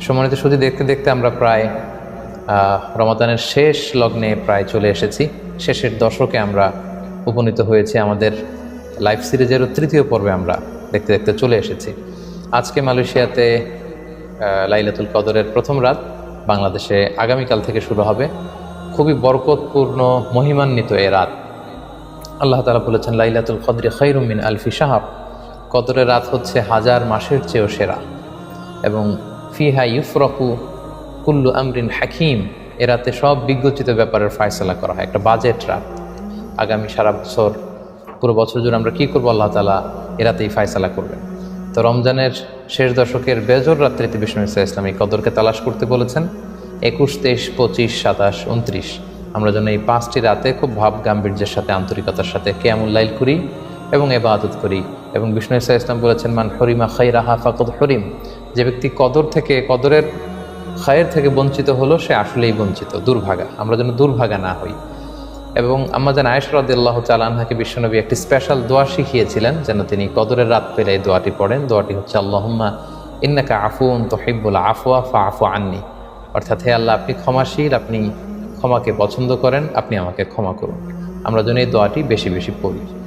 সম্মানিত শুধু দেখতে দেখতে আমরা প্রায় রমাদানের শেষ লগ্নে প্রায় চলে এসেছি। শেষের দশকে আমরা উপনীত হয়েছি। আমাদের লাইভ সিরিজেরও তৃতীয় পর্বে আমরা দেখতে দেখতে চলে এসেছি। আজকে মালয়েশিয়াতে লাইলাতুল কদরের প্রথম রাত। বাংলাদেশে আগামীকাল থেকে শুরু হবে। খুবই বরকতপূর্ণ, মহিমান্বিত এ রাত। আল্লাহ তালা বলেছেন, লাইলাতুল কদরে খৈরুমিন আলফি সাহাব কদরের রাত হচ্ছে হাজার মাসের চেয়েও সেরা। এবং ফিহা ইউফরকু কুল্লু আমরিন হাকিম। এ রাতে সব বিজ্ঞচিত ব্যাপারের ফয়সলা করা হয়। একটা বাজেট রাত। আগামী সারা বছর, পুরো বছর জুড়ে আমরা কী করব আল্লাহ তালা এ রাতেই ফয়সলা করবেন। তো রমজানের শেষ দশকের বেজর রাত্রিতে বিষ্ণু ইসা ইসলাম কদরকে তালাশ করতে বলেছেন, একুশ, তেইশ, পঁচিশ, সাতাশ, উনত্রিশ। আমরা যেন এই পাঁচটি রাতে খুব ভাব গাম্ভীর্যের সাথে, আন্তরিকতার সাথে কেয়ামুল্লাইল করি এবং এবাদত করি। এবং বিষ্ণু ইসা ইসলাম বলেছেন, মান হরিমা খাইরাহা ফাকদ হরিম। যে ব্যক্তি কদর থেকে, কদরের খায়ের থেকে বঞ্চিত হলো, সে আসলেই বঞ্চিত, দুর্ভাগা। আমরা যেন দুর্ভাগা না হই। এবং আমাদের আয়েশ রদিল্লাহ চালানহাকে বিশ্বনবী একটি স্পেশাল দোয়া শিখিয়েছিলেন, যেন তিনি কদরের রাত পেলে এই দোয়াটি পড়েন। দোয়াটি হচ্ছে, আল্লাহম্মা ইন্নাকা আফুন তহিবুল আফওয়া ফা আফু আননি। অর্থাৎ, হে আল্লাহ, আপনি ক্ষমাশীল, আপনি ক্ষমাকে পছন্দ করেন, আপনি আমাকে ক্ষমা করুন। আমরা যেন এই দোয়াটি বেশি বেশি পড়ি।